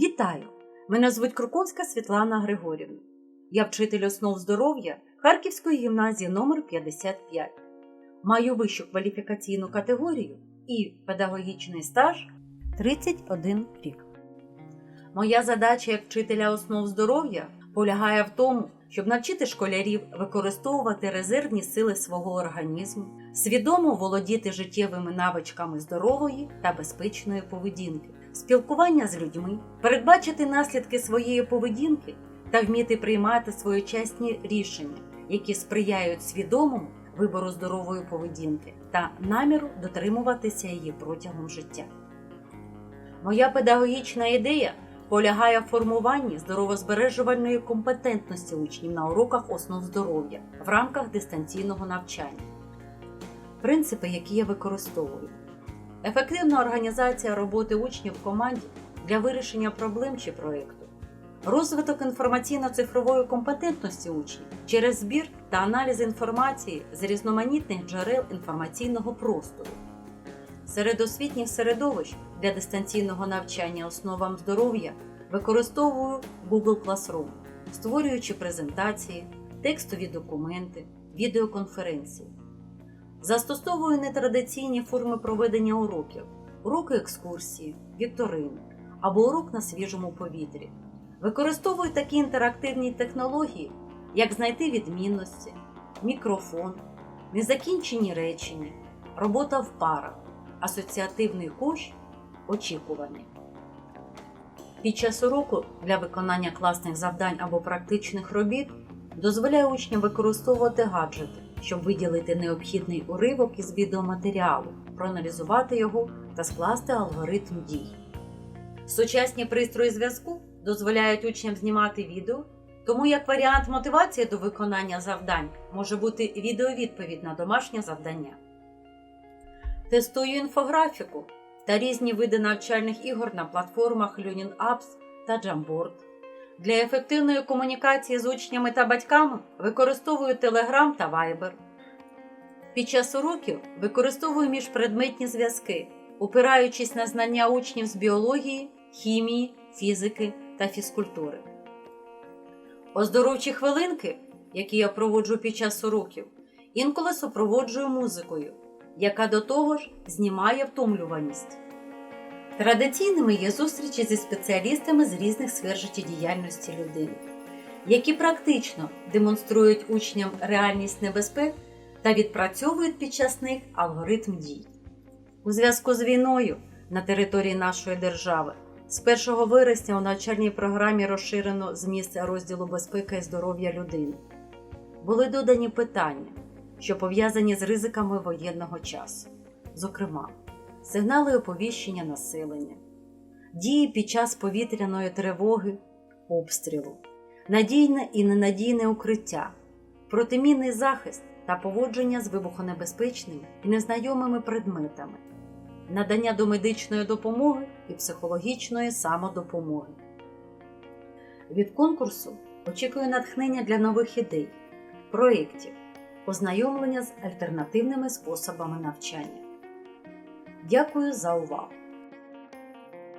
Вітаю! Мене звуть Круковська Світлана Григорівна. Я вчитель основ здоров'я Харківської гімназії номер 55 Маю вищу кваліфікаційну категорію і педагогічний стаж 31 рік. Моя задача як вчителя основ здоров'я полягає в тому, щоб навчити школярів використовувати резервні сили свого організму, свідомо володіти життєвими навичками здорової та безпечної поведінки, спілкування з людьми, передбачити наслідки своєї поведінки та вміти приймати своєчасні рішення, які сприяють свідомому вибору здорової поведінки та наміру дотримуватися її протягом життя. Моя педагогічна ідея полягає в формуванні здоровозбережувальної компетентності учнів на уроках основ здоров'я в рамках дистанційного навчання. Принципи, які я використовую. Ефективна організація роботи учнів в команді для вирішення проблем чи проєкту. Розвиток інформаційно-цифрової компетентності учнів через збір та аналіз інформації з різноманітних джерел інформаційного простору. Серед освітніх середовищ для дистанційного навчання основам здоров'я використовую Google Classroom, створюючи презентації, текстові документи, відеоконференції. Застосовую нетрадиційні форми проведення уроків, уроки екскурсії, вікторини або урок на свіжому повітрі. Використовую такі інтерактивні технології, як знайти відмінності, мікрофон, незакінчені речення, робота в парах, асоціативний кущ, очікування. Під час уроку для виконання класних завдань або практичних робіт дозволяю учням використовувати гаджети, щоб виділити необхідний уривок із відеоматеріалу, проаналізувати його та скласти алгоритм дій. Сучасні пристрої зв'язку дозволяють учням знімати відео, тому як варіант мотивації до виконання завдань може бути відеовідповідь на домашнє завдання. Тестую інфографіку та різні види навчальних ігор на платформах Learning Apps та Jamboard. Для ефективної комунікації з учнями та батьками використовую Telegram та Viber. Під час уроків використовую міжпредметні зв'язки, опираючись на знання учнів з біології, хімії, фізики та фізкультури. Оздоровчі хвилинки, які я проводжу під час уроків, інколи супроводжую музикою, яка до того ж знімає втомлюваність. Традиційними є зустрічі зі спеціалістами з різних сфер життєдіяльності людини, які практично демонструють учням реальність небезпек та відпрацьовують під час них алгоритм дій. У зв'язку з війною на території нашої держави з 1 вересня у навчальній програмі розширено зміст розділу безпека і здоров'я людини. Були додані питання, що пов'язані з ризиками воєнного часу, зокрема, сигнали оповіщення населення, дії під час повітряної тривоги, обстрілу, надійне і ненадійне укриття, протимінний захист та поводження з вибухонебезпечними і незнайомими предметами, надання домедичної допомоги і психологічної самодопомоги. Від конкурсу очікую натхнення для нових ідей, проєктів, ознайомлення з альтернативними способами навчання. Дякую за увагу!